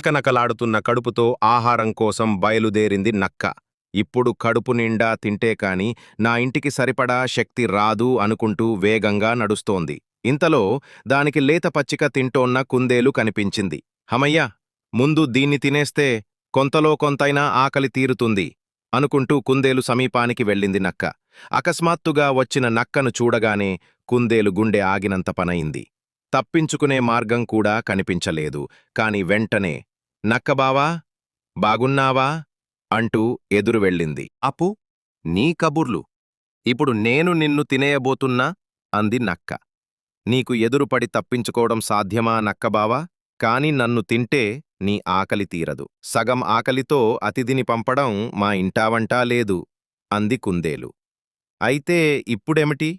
నకనకలాడుతున్న కడుపుతో ఆహారం కోసం బయలుదేరింది నక్క. ఇప్పుడు కడుపు నిండా తింటే కాని నా ఇంటికి సరిపడా శక్తి రాదు అనుకుంటూ వేగంగా నడుస్తోంది. ఇంతలో దానికి లేత పచ్చిక తింటోన్న కుందేలు కనిపించింది. హమయ్యా ముందు దీన్ని తినేస్తే కొంతలో కొంతైనా ఆకలి తీరుతుంది అనుకుంటూ కుందేలు సమీపానికి వెళ్ళింది నక్క. అకస్మాత్తుగా వచ్చిన నక్కను చూడగానే కుందేలు గుండె ఆగినంత పనయింది. తప్పించుకునే మార్గం కూడా కనిపించలేదు. కాని వెంటనే నక్కబావా బాగున్నావా? అంటూ ఎదురు వెళ్ళింది. అపు నీ కబుర్లు. ఇప్పుడు నేను నిన్ను తినేయబోతున్నా అంది నక్క. నీకు ఎదురుపడి తప్పించుకోవడం సాధ్యమా నక్కబావా కాని నన్ను తింటే నీ ఆకలి తీరదు. సగం ఆకలితో అతిథిని పంపడం మా ఇంటావంటా లేదు అంది కుందేలు. అయితే ఇప్పుడేమిటి?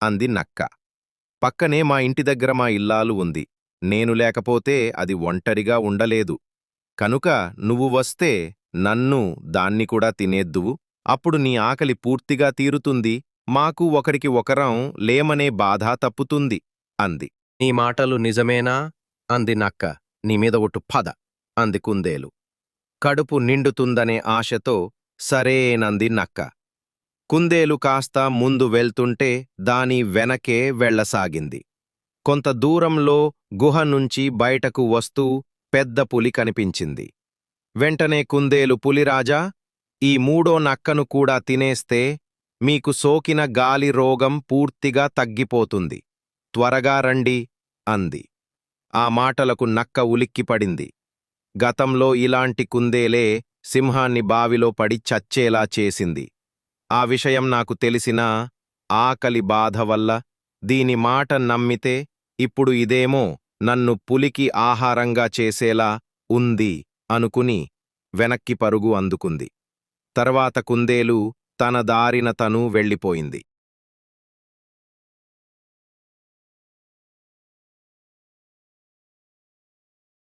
అంది నక్క. పక్కనే మా ఇంటి దగ్గర మా ఇల్లాలు ఉంది. నేను లేకపోతే అది ఒంటరిగా ఉండలేదు. కనుక నువ్వు వస్తే నన్ను దాన్ని కూడా తినేద్దువు. అప్పుడు నీ ఆకలి పూర్తిగా తీరుతుంది. మాకు ఒకరికి ఒకరం లేమనే బాధ తప్పుతుంది అంది. నీ మాటలు నిజమేనా? అంది నక్క. నీమీద ఒట్టు పద అంది కుందేలు. కడుపు నిండుతుందనే ఆశతో సరేనంది నక్క. కుందేలు కాస్త ముందు వెళ్తుంటే దాని వెనకే వెళ్ళసాగింది. కొంత దూరంలో గుహ నుంచి బయటకు వస్తూ పెద్ద పులి కనిపించింది. వెంటనే కుందేలు పులిరాజా ఈ మూడో నక్కను కూడా తినేస్తే మీకు సోకిన గాలి రోగం పూర్తిగా తగ్గిపోతుంది. త్వరగా రండి అంది. ఆ మాటలకు నక్క ఉలిక్కిపడింది గతంలో ఇలాంటి కుందేలే సింహాన్ని బావిలో పడి చచ్చేలా చేసింది. ఆ విషయం నాకు తెలిసినా ఆకలి బాధ వల్ల దీని మాట నమ్మితే ఇప్పుడు ఇదేమో నన్ను పులికి ఆహారంగా చేసేలా ఉంది అనుకుని వెనక్కి పరుగు అందుకుంది. తర్వాత కుందేలు తన దారిన తను వెళ్ళిపోయింది.